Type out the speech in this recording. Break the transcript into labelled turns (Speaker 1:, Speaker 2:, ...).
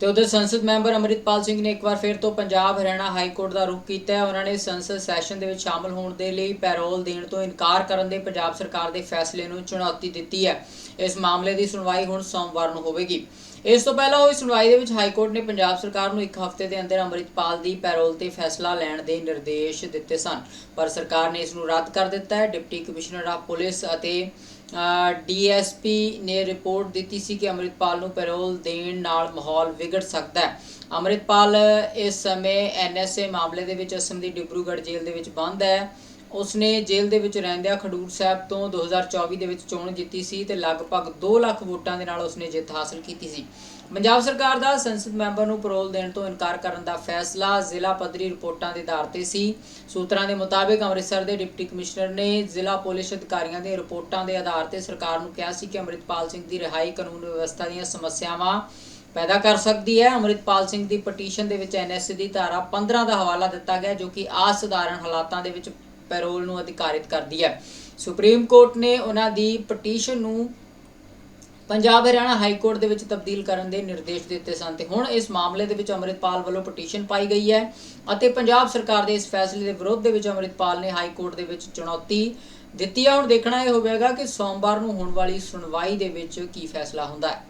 Speaker 1: ਤੇ ਉਧਰ ਸੰਸਦ ਮੈਂਬਰ ਅਮਰਿਤਪਾਲ ਸਿੰਘ ਨੇ ਇੱਕ ਵਾਰ ਫਿਰ ਤੋਂ ਪੰਜਾਬ ਹਰਿਆਣਾ ਹਾਈ ਕੋਰਟ ਦਾ ਰੁਖ ਕੀਤਾ ਹੈ। ਉਹਨਾਂ ਨੇ ਸੰਸਦ ਸੈਸ਼ਨ ਦੇ ਵਿੱਚ ਸ਼ਾਮਲ ਹੋਣ ਦੇ ਲਈ ਪੈਰੋਲ ਦੇਣ ਤੋਂ ਇਨਕਾਰ ਕਰਨ ਦੇ ਪੰਜਾਬ ਸਰਕਾਰ ਦੇ ਫੈਸਲੇ ਨੂੰ ਚੁਣੌਤੀ ਦਿੱਤੀ ਹੈ। ਇਸ ਮਾਮਲੇ ਦੀ ਸੁਣਵਾਈ ਹੁਣ ਸੋਮਵਾਰ ਨੂੰ ਹੋਵੇਗੀ। ਇਸ ਤੋਂ ਪਹਿਲਾਂ ਹੋਈ ਸੁਣਵਾਈ ਦੇ ਵਿੱਚ ਹਾਈ ਕੋਰਟ ਨੇ ਪੰਜਾਬ ਸਰਕਾਰ ਨੂੰ ਇੱਕ ਹਫ਼ਤੇ ਦੇ ਅੰਦਰ ਅਮਰਿਤਪਾਲ ਦੀ ਪੈਰੋਲ ਤੇ ਫੈਸਲਾ ਲੈਣ ਦੇ ਨਿਰਦੇਸ਼ ਦਿੱਤੇ ਸਨ। ਪਰ ਸਰਕਾਰ ਨੇ ਇਸ ਨੂੰ ਰੱਦ ਕਰ ਦਿੱਤਾ ਹੈ। ਡਿਪਟੀ ਕਮਿਸ਼ਨਰ ਆਫ ਪੁਲਿਸ ਅਤੇ ਡੀਐਸਪੀ ਨੇ ਰਿਪੋਰਟ ਦਿੱਤੀ ਸੀ ਕਿ ਅਮਰਿਤਪਾਲ ਨੂੰ ਪੈਰੋਲ ਦੇਣ ਨਾਲ ਮਾਹੌਲ ਵਿਗੜ ਸਕਦਾ ਹੈ। ਅਮਰਿਤਪਾਲ ਇਸ ਸਮੇਂ ਐਨਐਸਏ ਮਾਮਲੇ ਦੇ ਵਿੱਚ ਅਸਮ ਦੀ ਡਿਬਰੂਗੜ੍ਹ ਜੇਲ੍ਹ ਦੇ ਵਿੱਚ ਬੰਦ ਹੈ। ਉਸਨੇ ਜੇਲ੍ਹ ਦੇ ਵਿੱਚ ਰਹਿੰਦਿਆਂ ਖਡੂਰ ਸਾਹਿਬ ਤੋਂ 2024 ਦੇ ਵਿੱਚ ਚੋਣ ਜਿੱਤੀ ਸੀ ਤੇ ਲਗਭਗ 2 ਲੱਖ ਵੋਟਾਂ ਦੇ ਨਾਲ ਉਸਨੇ ਜਿੱਤ ਹਾਸਲ ਕੀਤੀ ਸੀ। ਪੰਜਾਬ ਸਰਕਾਰ ਦਾ ਸੰਸਦ ਮੈਂਬਰ ਨੂੰ ਪੈਰੋਲ ਦੇਣ ਤੋਂ ਇਨਕਾਰ ਕਰਨ ਦਾ ਫੈਸਲਾ ਜ਼ਿਲ੍ਹਾ ਪੱਧਰੀ ਰਿਪੋਰਟਾਂ ਦੇ ਆਧਾਰ ਤੇ ਸੀ। ਸੂਤਰਾਂ ਦੇ ਮੁਤਾਬਿਕ ਅੰਮ੍ਰਿਤਸਰ ਦੇ ਡਿਪਟੀ ਕਮਿਸ਼ਨਰ ਨੇ ਜ਼ਿਲ੍ਹਾ ਪੁਲਿਸ ਅਧਿਕਾਰੀਆਂ ਦੇ ਰਿਪੋਰਟਾਂ ਦੇ ਆਧਾਰ ਤੇ ਸਰਕਾਰ ਨੂੰ ਕਿਹਾ ਸੀ ਕਿ ਅੰਮ੍ਰਿਤਪਾਲ ਸਿੰਘ ਦੀ ਰਿਹਾਈ ਕਾਨੂੰਨ ਵਿਵਸਥਾ ਦੀਆਂ ਸਮੱਸਿਆਵਾਂ ਪੈਦਾ ਕਰ ਸਕਦੀ ਹੈ। ਅੰਮ੍ਰਿਤਪਾਲ ਸਿੰਘ ਦੀ ਪਟੀਸ਼ਨ ਦੇ ਵਿੱਚ ਐਨਐਸਏ ਦੀ ਧਾਰਾ 15 ਦਾ ਹਵਾਲਾ ਦਿੱਤਾ ਗਿਆ ਜੋ ਕਿ ਅਸਧਾਰਨ ਹਾਲਾਤਾਂ ਦੇ ਵਿੱਚ ਪੈਰੋਲ ਨੂੰ ਅਧਿਕਾਰਿਤ ਕਰਦੀ ਹੈ। ਸੁਪਰੀਮ ਕੋਰਟ ਨੇ ਉਹਨਾਂ ਦੀ ਪਟੀਸ਼ਨ ਨੂੰ ਪੰਜਾਬ ਹਰਿਆਣਾ ਹਾਈ ਕੋਰਟ ਦੇ ਵਿੱਚ ਤਬਦੀਲ ਕਰਨ ਦੇ ਨਿਰਦੇਸ਼ ਦਿੱਤੇ ਸਨ ਤੇ ਹੁਣ ਇਸ ਮਾਮਲੇ ਦੇ ਵਿੱਚ ਅੰਮ੍ਰਿਤਪਾਲ ਵੱਲੋਂ ਪਟੀਸ਼ਨ ਪਾਈ ਗਈ ਹੈ ਅਤੇ ਪੰਜਾਬ ਸਰਕਾਰ ਦੇ ਇਸ ਫੈਸਲੇ ਦੇ ਵਿਰੋਧ ਦੇ ਵਿੱਚ ਅੰਮ੍ਰਿਤਪਾਲ ਨੇ ਹਾਈ ਕੋਰਟ ਦੇ ਵਿੱਚ ਚੁਣੌਤੀ ਦਿੱਤੀ ਹੈ। ਹੁਣ ਦੇਖਣਾ ਇਹ ਹੋਵੇਗਾ ਕਿ ਸੋਮਵਾਰ ਨੂੰ ਹੋਣ ਵਾਲੀ ਸੁਣਵਾਈ ਦੇ ਵਿੱਚ ਕੀ ਫੈਸਲਾ ਹੁੰਦਾ ਹੈ।